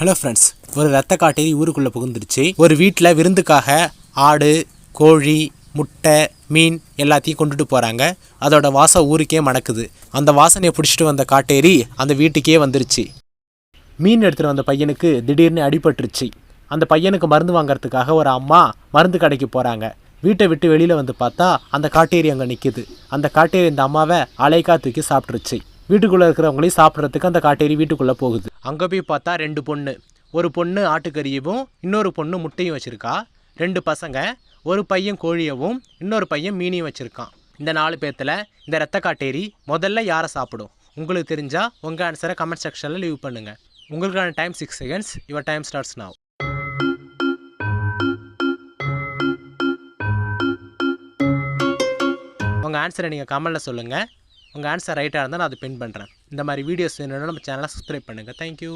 Hello friends ஒரு ரத்த காட்டேரி ஊருக்குள்ளே புகுந்துருச்சு ஒரு வீட்டில் விருந்துக்காக ஆடு கோழி முட்டை மீன் எல்லாத்தையும் கொண்டுட்டு போகிறாங்க அதோட வாசம் ஊருக்கே மணக்குது. அந்த வாசனையை பிடிச்சிட்டு வந்த காட்டேரி அந்த வீட்டுக்கே வந்துருச்சு. மீன் எடுத்துகிட்டு வந்த பையனுக்கு திடீர்னு அடிபட்டுருச்சு. அந்த பையனுக்கு மருந்து வாங்குறதுக்காக ஒரு அம்மா மருந்து கடைக்கு போகிறாங்க வீட்டை விட்டு வெளியில் வந்து பார்த்தா அந்த காட்டேரி அங்கே நிற்கிது அந்த காட்டேரி இந்த அம்மாவை அலைக்கா தூக்கி சாப்பிட்ருச்சு வீட்டுக்குள்ளே இருக்கிறவங்களையும் சாப்பிட்றதுக்கு அந்த காட்டேரி வீட்டுக்குள்ளே போகுது. அங்கே போய் பார்த்தா ரெண்டு பொண்ணு. ஒரு பொண்ணு ஆட்டுக்கறியவும் இன்னொரு பொண்ணு முட்டையும் வச்சுருக்கா. ரெண்டு பசங்க ஒரு பையன் கோழியவும் இன்னொரு பையன் மீனையும் வச்சுருக்கான். இந்த நாலு பேர்த்தில் இந்த ரத்த காட்டேரி முதல்ல யாரை சாப்பிடும்? உங்களுக்கு தெரிஞ்சால் உங்கள் ஆன்சரை கமெண்ட் செக்ஷனில் லீவ் பண்ணுங்கள் உங்களுக்கான time six seconds your time starts now உங்கள் ஆன்சரை நீங்கள் கமெண்டில் சொல்லுங்கள் உங்கள் ஆன்சர் ரைட்டாக இருந்தால் நான் அதை பின் பண்ணுறேன் இந்த மாதிரி வீடியோஸ் வேணும்னா நம்ம சேனலை சப்ஸ்கிரைப் பண்ணுங்கள் தேங்க்யூ